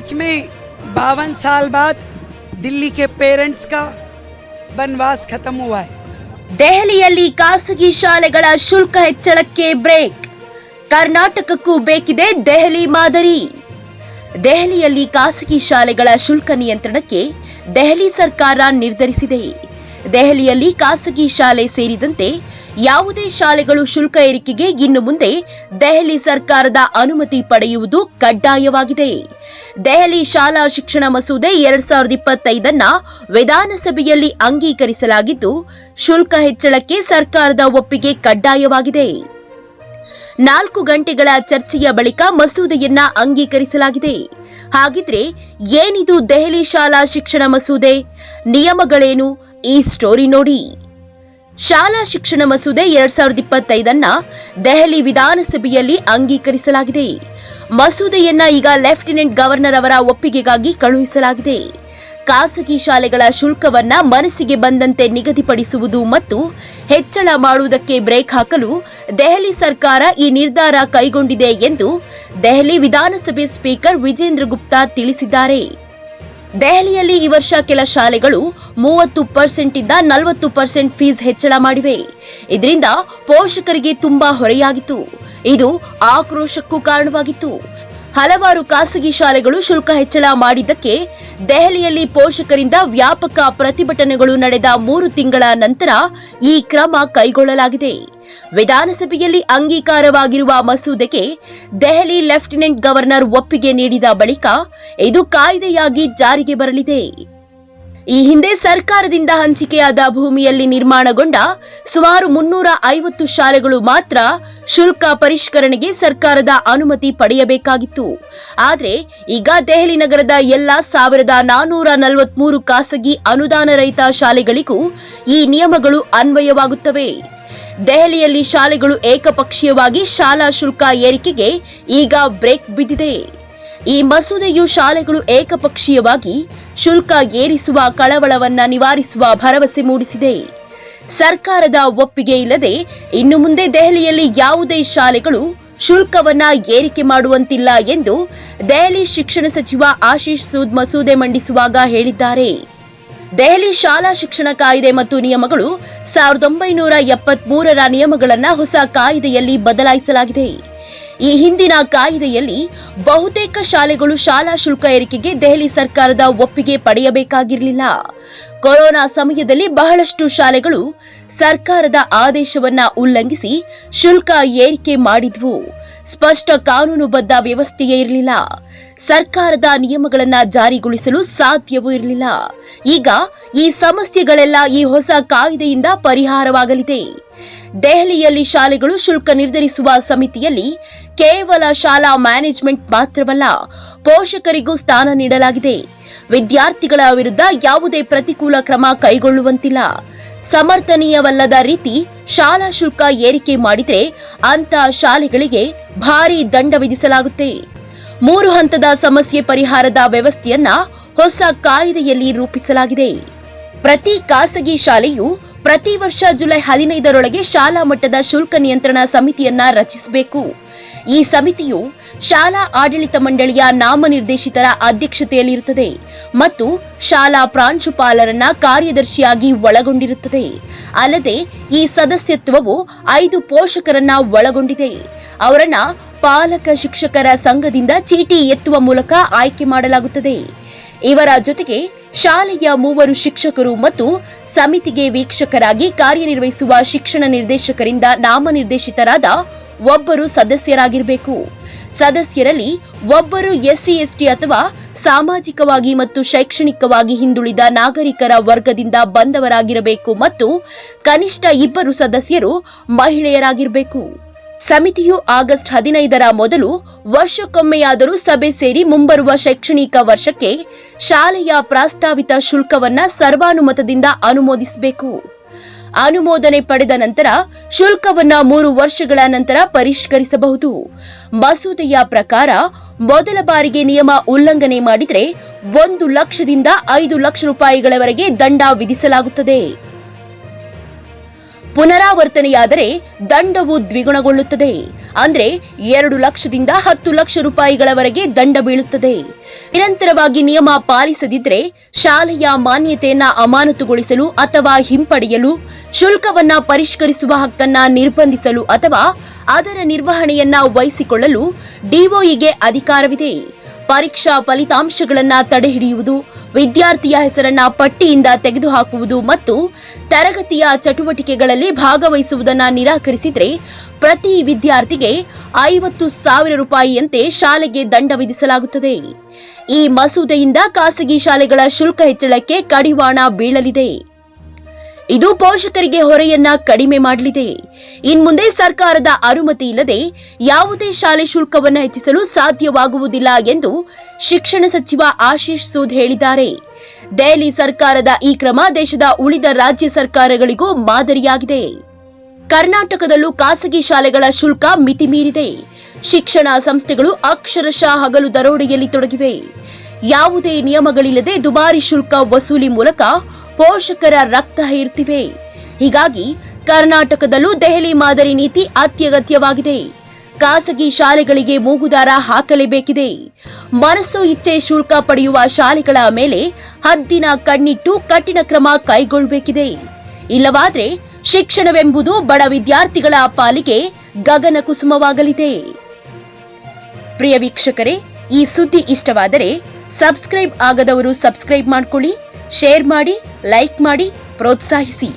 सच में बावन साल बाद दिल्ली के पेरेंट्स का वनवास खत्म हुआ है ದೆಹಲಿಯಲ್ಲಿ ಖಾಸಗಿ ಶಾಲೆಗಳ ಶುಲ್ಕ ಹೆಚ್ಚಳಕ್ಕೆ ಬ್ರೇಕ್ ಕರ್ನಾಟಕಕ್ಕೂ ಬೇಕಿದೆ ದೆಹಲಿ ಮಾದರಿ ದೆಹಲಿಯಲ್ಲಿ ಖಾಸಗಿ ಶಾಲೆಗಳ ಶುಲ್ಕ ನಿಯಂತ್ರಣಕ್ಕೆ ದೆಹಲಿ ಸರ್ಕಾರ ನಿರ್ಧರಿಸಿದೆ ದೆಹಲಿಯಲ್ಲಿ ಖಾಸಗಿ ಶಾಲೆ ಸೇರಿದಂತೆ ಯಾವುದೇ ಶಾಲೆಗಳು ಶುಲ್ಕ ಏರಿಕೆಗೆ ಇನ್ನು ಮುಂದೆ ದೆಹಲಿ ಸರ್ಕಾರದ ಅನುಮತಿ ಪಡೆಯುವುದು ಕಡ್ಡಾಯವಾಗಿದೆ. ದೆಹಲಿ ಶಾಲಾ ಶಿಕ್ಷಣ ಮಸೂದೆ ಎರಡ್ ಸಾವಿರದ ಇಪ್ಪತ್ತೈದನ್ನ ವಿಧಾನಸಭೆಯಲ್ಲಿ ಅಂಗೀಕರಿಸಲಾಗಿದ್ದು, ಶುಲ್ಕ ಹೆಚ್ಚಳಕ್ಕೆ ಸರ್ಕಾರದ ಒಪ್ಪಿಗೆ ಕಡ್ಡಾಯವಾಗಿದೆ. ನಾಲ್ಕು ಗಂಟೆಗಳ ಚರ್ಚೆಯ ಬಳಿಕ ಮಸೂದೆಯನ್ನ ಅಂಗೀಕರಿಸಲಾಗಿದೆ. ಹಾಗಿದ್ರೆ ಏನಿದು ದೆಹಲಿ ಶಾಲಾ ಶಿಕ್ಷಣ ಮಸೂದೆ? ನಿಯಮಗಳೇನು? ಈ ಸ್ಟೋರಿ ನೋಡಿ. ಶಾಲಾ ಶಿಕ್ಷಣ ಮಸೂದೆ ಎರಡ್ ಸಾವಿರದ ಇಪ್ಪತ್ತೈದನ್ನ ದೆಹಲಿ ವಿಧಾನಸಭೆಯಲ್ಲಿ ಅಂಗೀಕರಿಸಲಾಗಿದೆ. ಮಸೂದೆಯನ್ನ ಈಗ ಲೆಫ್ಟಿನೆಂಟ್ ಗವರ್ನರ್ ಅವರ ಒಪ್ಪಿಗೆಗಾಗಿ ಕಳುಹಿಸಲಾಗಿದೆ. ಖಾಸಗಿ ಶಾಲೆಗಳ ಶುಲ್ಕವನ್ನ ಮನಸ್ಸಿಗೆ ಬಂದಂತೆ ನಿಗದಿಪಡಿಸುವುದು ಮತ್ತು ಹೆಚ್ಚಳ ಮಾಡುವುದಕ್ಕೆ ಬ್ರೇಕ್ ಹಾಕಲು ದೆಹಲಿ ಸರ್ಕಾರ ಈ ನಿರ್ಧಾರ ಕೈಗೊಂಡಿದೆ ಎಂದು ದೆಹಲಿ ವಿಧಾನಸಭೆ ಸ್ಪೀಕರ್ ವಿಜೇಂದ್ರ ಗುಪ್ತಾ ತಿಳಿಸಿದ್ದಾರೆ. ದೆಹಲಿಯಲ್ಲಿ ಈ ವರ್ಷ ಕೆಲ ಶಾಲೆಗಳು ಮೂವತ್ತು ಪರ್ಸೆಂಟ್ ಇಂದ ನಲವತ್ತು ಪರ್ಸೆಂಟ್ ಫೀಸ್ ಹೆಚ್ಚಳ ಮಾಡಿವೆ. ಇದರಿಂದ ಪೋಷಕರಿಗೆ ತುಂಬಾ ಹೊರೆಯಾಗಿತ್ತು. ಇದು ಆಕ್ರೋಶಕ್ಕೂ ಕಾರಣವಾಗಿತ್ತು. ಹಲವಾರು ಖಾಸಗಿ ಶಾಲೆಗಳು ಶುಲ್ಕ ಹೆಚ್ಚಳ ಮಾಡಿದ್ದಕ್ಕೆ ದೆಹಲಿಯಲ್ಲಿ ಪೋಷಕರಿಂದ ವ್ಯಾಪಕ ಪ್ರತಿಭಟನೆಗಳು ನಡೆದ ಮೂರು ತಿಂಗಳ ನಂತರ ಈ ಕ್ರಮ ಕೈಗೊಳ್ಳಲಾಗಿದೆ. ವಿಧಾನಸಭೆಯಲ್ಲಿ ಅಂಗೀಕಾರವಾಗಿರುವ ಮಸೂದೆಗೆ ದೆಹಲಿ ಲೆಫ್ಟಿನೆಂಟ್ ಗವರ್ನರ್ ಒಪ್ಪಿಗೆ ನೀಡಿದ ಬಳಿಕ ಇದು ಕಾಯ್ದೆಯಾಗಿ ಜಾರಿಗೆ ಬರಲಿದೆ. ಈ ಹಿಂದೆ ಸರ್ಕಾರದಿಂದ ಹಂಚಿಕೆಯಾದ ಭೂಮಿಯಲ್ಲಿ ನಿರ್ಮಾಣಗೊಂಡ ಸುಮಾರು ಮುನ್ನೂರ ಐವತ್ತು ಶಾಲೆಗಳು ಮಾತ್ರ ಶುಲ್ಕ ಪರಿಷ್ಕರಣೆಗೆ ಸರ್ಕಾರದ ಅನುಮತಿ ಪಡೆಯಬೇಕಾಗಿತ್ತು. ಆದರೆ ಈಗ ದೆಹಲಿ ನಗರದ ಎಲ್ಲ ಸಾವಿರದ ನಾನೂರ ನಲವತ್ಮೂರು ಖಾಸಗಿ ಅನುದಾನ ರಹಿತ ಶಾಲೆಗಳಿಗೂ ಈ ನಿಯಮಗಳು ಅನ್ವಯವಾಗುತ್ತವೆ. ದೆಹಲಿಯಲ್ಲಿ ಶಾಲೆಗಳು ಏಕಪಕ್ಷೀಯವಾಗಿ ಶಾಲಾ ಶುಲ್ಕ ಏರಿಕೆಗೆ ಈಗ ಬ್ರೇಕ್ ಬಿದ್ದಿದೆ. ಈ ಮಸೂದೆಯು ಶಾಲೆಗಳು ಏಕಪಕ್ಷೀಯವಾಗಿ ಶುಲ್ಕ ಏರಿಸುವ ಕಳವಳವನ್ನು ನಿವಾರಿಸುವ ಭರವಸೆ ಮೂಡಿಸಿದೆ. ಸರ್ಕಾರದ ಒಪ್ಪಿಗೆ ಇಲ್ಲದೆ ಇನ್ನು ಮುಂದೆ ದೆಹಲಿಯಲ್ಲಿ ಯಾವುದೇ ಶಾಲೆಗಳು ಶುಲ್ಕವನ್ನ ಏರಿಕೆ ಮಾಡುವಂತಿಲ್ಲ ಎಂದು ದೆಹಲಿ ಶಿಕ್ಷಣ ಸಚಿವ ಆಶೀಶ್ ಸೂದ್ ಮಸೂದೆ ಮಂಡಿಸುವಾಗ ಹೇಳಿದ್ದಾರೆ. ದೆಹಲಿ ಶಾಲಾ ಶಿಕ್ಷಣ ಕಾಯ್ದೆ ಮತ್ತು ನಿಯಮಗಳು ಸಾವಿರದ ಒಂಬೈನೂರ ಎಪ್ಪತ್ಮೂರರ ನಿಯಮಗಳನ್ನು ಹೊಸ ಕಾಯ್ದೆಯಲ್ಲಿ ಬದಲಾಯಿಸಲಾಗಿದೆ. ಈ ಹಿಂದಿನ ಕಾಯ್ದೆಯಲ್ಲಿ ಬಹುತೇಕ ಶಾಲೆಗಳು ಶಾಲಾ ಶುಲ್ಕ ಏರಿಕೆಗೆ ದೆಹಲಿ ಸರ್ಕಾರದ ಒಪ್ಪಿಗೆ ಪಡೆಯಬೇಕಾಗಿರಲಿಲ್ಲ. ಕೊರೋನಾ ಸಮಯದಲ್ಲಿ ಬಹಳಷ್ಟು ಶಾಲೆಗಳು ಸರ್ಕಾರದ ಆದೇಶವನ್ನ ಉಲ್ಲಂಘಿಸಿ ಶುಲ್ಕ ಏರಿಕೆ ಮಾಡಿದ್ವು. ಸ್ಪಷ್ಟ ಕಾನೂನುಬದ್ಧ ವ್ಯವಸ್ಥೆಯೇ ಇರಲಿಲ್ಲ. ಸರ್ಕಾರದ ನಿಯಮಗಳನ್ನು ಜಾರಿಗೊಳಿಸಲು ಸಾಧ್ಯವೂ ಇರಲಿಲ್ಲ. ಈಗ ಈ ಸಮಸ್ಯೆಗಳೆಲ್ಲ ಈ ಹೊಸ ಕಾಯ್ದೆಯಿಂದ ಪರಿಹಾರವಾಗಲಿದೆ. ದೆಹಲಿಯಲ್ಲಿ ಶಾಲೆಗಳು ಶುಲ್ಕ ನಿರ್ಧರಿಸುವ ಸಮಿತಿಯಲ್ಲಿ ಕೇವಲ ಶಾಲಾ ಮ್ಯಾನೇಜ್ಮೆಂಟ್ ಮಾತ್ರವಲ್ಲ, ಪೋಷಕರಿಗೂ ಸ್ಥಾನ ನೀಡಲಾಗಿದೆ. ವಿದ್ಯಾರ್ಥಿಗಳ ವಿರುದ್ಧ ಯಾವುದೇ ಪ್ರತಿಕೂಲ ಕ್ರಮ ಕೈಗೊಳ್ಳುವಂತಿಲ್ಲ. ಸಮರ್ಥನೀಯವಲ್ಲದ ರೀತಿ ಶಾಲಾ ಶುಲ್ಕ ಏರಿಕೆ ಮಾಡಿದರೆ ಅಂತ ಶಾಲೆಗಳಿಗೆ ಭಾರೀ ದಂಡ ವಿಧಿಸಲಾಗುತ್ತೆ. ಮೂರು ಹಂತದ ಸಮಸ್ಯೆ ಪರಿಹಾರದ ವ್ಯವಸ್ಥೆಯನ್ನ ಹೊಸ ಕಾಯ್ದೆಯಲ್ಲಿ ರೂಪಿಸಲಾಗಿದೆ. ಪ್ರತಿ ಖಾಸಗಿ ಶಾಲೆಯು ಪ್ರತಿ ವರ್ಷ ಜುಲೈ ಹದಿನೈದರೊಳಗೆ ಶಾಲಾ ಮಟ್ಟದ ಶುಲ್ಕ ನಿಯಂತ್ರಣ ಸಮಿತಿಯನ್ನ ರಚಿಸಬೇಕು. ಈ ಸಮಿತಿಯು ಶಾಲಾ ಆಡಳಿತ ಮಂಡಳಿಯ ನಾಮನಿರ್ದೇಶಿತರ ಅಧ್ಯಕ್ಷತೆಯಲ್ಲಿರುತ್ತದೆ ಮತ್ತು ಶಾಲಾ ಪ್ರಾಂಶುಪಾಲರನ್ನ ಕಾರ್ಯದರ್ಶಿಯಾಗಿ ಒಳಗೊಂಡಿರುತ್ತದೆ. ಅಲ್ಲದೆ ಈ ಸದಸ್ಯತ್ವವು ಐದು ಪೋಷಕರನ್ನ ಒಳಗೊಂಡಿದೆ. ಅವರನ್ನ ಪಾಲಕ ಶಿಕ್ಷಕರ ಸಂಘದಿಂದ ಚೀಟಿ ಎತ್ತುವ ಮೂಲಕ ಆಯ್ಕೆ ಮಾಡಲಾಗುತ್ತದೆ. ಇವರ ಜೊತೆಗೆ ಶಾಲೆಯ ಮೂವರು ಶಿಕ್ಷಕರು ಮತ್ತು ಸಮಿತಿಗೆ ವೀಕ್ಷಕರಾಗಿ ಕಾರ್ಯನಿರ್ವಹಿಸುವ ಶಿಕ್ಷಣ ನಿರ್ದೇಶಕರಿಂದ ನಾಮನಿರ್ದೇಶಿತರಾದ ಒಬ್ಬರು ಸದಸ್ಯರಾಗಿರಬೇಕು. ಸದಸ್ಯರಲ್ಲಿ ಒಬ್ಬರು ಎಸ್ಸಿ, ಎಸ್ಟಿ ಅಥವಾ ಸಾಮಾಜಿಕವಾಗಿ ಮತ್ತು ಶೈಕ್ಷಣಿಕವಾಗಿ ಹಿಂದುಳಿದ ನಾಗರಿಕರ ವರ್ಗದಿಂದ ಬಂದವರಾಗಿರಬೇಕು ಮತ್ತು ಕನಿಷ್ಠ ಇಬ್ಬರು ಸದಸ್ಯರು ಮಹಿಳೆಯರಾಗಿರಬೇಕು. ಸಮಿತಿಯು ಆಗಸ್ಟ್ ಹದಿನೈದರ ಮೊದಲು ವರ್ಷಕ್ಕೊಮ್ಮೆಯಾದರೂ ಸಭೆ ಸೇರಿ ಮುಂಬರುವ ಶೈಕ್ಷಣಿಕ ವರ್ಷಕ್ಕೆ ಶಾಲೆಯ ಪ್ರಾಸ್ತಾವಿತ ಶುಲ್ಕವನ್ನ ಸರ್ವಾನುಮತದಿಂದ ಅನುಮೋದಿಸಬೇಕು. ಅನುಮೋದನೆ ಪಡೆದ ನಂತರ ಶುಲ್ಕವನ್ನ ಮೂರು ವರ್ಷಗಳ ನಂತರ ಪರಿಷ್ಕರಿಸಬಹುದು. ಮಸೂದೆಯ ಪ್ರಕಾರ ಮೊದಲ ಬಾರಿಗೆ ನಿಯಮ ಉಲ್ಲಂಘನೆ ಮಾಡಿದರೆ ಒಂದು ಲಕ್ಷದಿಂದ ಐದು ಲಕ್ಷ ರೂಪಾಯಿಗಳವರೆಗೆ ದಂಡ ವಿಧಿಸಲಾಗುತ್ತದೆ. ಪುನರಾವರ್ತನೆಯಾದರೆ ದಂಡವು ದ್ವಿಗುಣಗೊಳ್ಳುತ್ತದೆ. ಅಂದರೆ ಎರಡು ಲಕ್ಷದಿಂದ ಹತ್ತು ಲಕ್ಷ ರೂಪಾಯಿಗಳವರೆಗೆ ದಂಡ ಬೀಳುತ್ತದೆ. ನಿರಂತರವಾಗಿ ನಿಯಮ ಪಾಲಿಸದಿದ್ದರೆ ಶಾಲೆಯ ಮಾನ್ಯತೆಯನ್ನ ಅಮಾನತುಗೊಳಿಸಲು ಅಥವಾ ಹಿಂಪಡೆಯಲು, ಶುಲ್ಕವನ್ನ ಪರಿಷ್ಕರಿಸುವ ಹಕ್ಕನ್ನ ನಿರ್ಬಂಧಿಸಲು ಅಥವಾ ಅದರ ನಿರ್ವಹಣೆಯನ್ನ ವಹಿಸಿಕೊಳ್ಳಲು ಡಿಒಇಗೆ ಅಧಿಕಾರವಿದೆ. ಪರೀಕ್ಷಾ ಫಲಿತಾಂಶಗಳನ್ನು ತಡೆಹಿಡಿಯುವುದು, ವಿದ್ಯಾರ್ಥಿಯ ಹೆಸರನ್ನು ಪಟ್ಟಿಯಿಂದ ತೆಗೆದುಹಾಕುವುದು ಮತ್ತು ತರಗತಿಯ ಚಟುವಟಿಕೆಗಳಲ್ಲಿ ಭಾಗವಹಿಸುವುದನ್ನು ನಿರಾಕರಿಸಿದರೆ ಪ್ರತಿ ವಿದ್ಯಾರ್ಥಿಗೆ ಐವತ್ತು ಸಾವಿರ ರೂಪಾಯಿಯಂತೆ ಶಾಲೆಗೆ ದಂಡ ವಿಧಿಸಲಾಗುತ್ತದೆ. ಈ ಮಸೂದೆಯಿಂದ ಖಾಸಗಿ ಶಾಲೆಗಳ ಶುಲ್ಕ ಹೆಚ್ಚಳಕ್ಕೆ ಕಡಿವಾಣ ಬೀಳಲಿದೆ. ಇದು ಪೋಷಕರಿಗೆ ಹೊರೆಯನ್ನ ಕಡಿಮೆ ಮಾಡಲಿದೆ. ಇನ್ಮುಂದೆ ಸರ್ಕಾರದ ಅನುಮತಿ ಇಲ್ಲದೆ ಯಾವುದೇ ಶಾಲೆ ಶುಲ್ಕವನ್ನ ಹೆಚ್ಚಿಸಲು ಸಾಧ್ಯವಾಗುವುದಿಲ್ಲ ಎಂದು ಶಿಕ್ಷಣ ಸಚಿವ ಆಶೀಶ್ ಸೂದ್ ಹೇಳಿದ್ದಾರೆ. ದೆಹಲಿ ಸರ್ಕಾರದ ಈ ಕ್ರಮ ದೇಶದ ಉಳಿದ ರಾಜ್ಯ ಸರ್ಕಾರಗಳಿಗೂ ಮಾದರಿಯಾಗಿದೆ. ಕರ್ನಾಟಕದಲ್ಲೂ ಖಾಸಗಿ ಶಾಲೆಗಳ ಶುಲ್ಕ ಮಿತಿ ಮೀರಿದೆ. ಶಿಕ್ಷಣ ಸಂಸ್ಥೆಗಳು ಅಕ್ಷರಶಃ ಹಗಲು ದರೋಡೆಯಲ್ಲಿ ತೊಡಗಿವೆ. ಯಾವುದೇ ನಿಯಮಗಳಿಲ್ಲದೆ ದುಬಾರಿ ಶುಲ್ಕ ವಸೂಲಿ ಮೂಲಕ ಪೋಷಕರ ರಕ್ತ ಹೀರ್ತಿವೆ. ಹೀಗಾಗಿ ಕರ್ನಾಟಕದಲ್ಲೂ ದೆಹಲಿ ಮಾದರಿ ನೀತಿ ಅತ್ಯಗತ್ಯವಾಗಿದೆ. ಖಾಸಗಿ ಶಾಲೆಗಳಿಗೆ ಮೂಗುದಾರ ಹಾಕಲೇಬೇಕಿದೆ. ಮನಸ್ಸು ಇಚ್ಛೆ ಶುಲ್ಕ ಪಡೆಯುವ ಶಾಲೆಗಳ ಮೇಲೆ ಹದ್ದಿನ ಕಣ್ಣಿಟ್ಟು ಕಠಿಣ ಕ್ರಮ ಕೈಗೊಳ್ಳಬೇಕಿದೆ ಇಲ್ಲವಾದ್ರೆ ಶಿಕ್ಷಣವೆಂಬುದು ಬಡ ವಿದ್ಯಾರ್ಥಿಗಳ ಪಾಲಿಗೆ ಗಗನ ಕುಸುಮವಾಗಲಿದೆ ಪ್ರಿಯ ವೀಕ್ಷಕರೇ, ಈ ಸುದ್ದಿ ಇಷ್ಟವಾದರೆ ಸಬ್ಸ್ಕ್ರೈಬ್ ಆಗದವರು ಸಬ್ಸ್ಕ್ರೈಬ್ ಮಾಡ್ಕೊಳ್ಳಿ. ಶೇರ್ ಮಾಡಿ ಲೈಕ್ ಮಾಡಿ ಪ್ರೋತ್ಸಾಹಿಸಿ.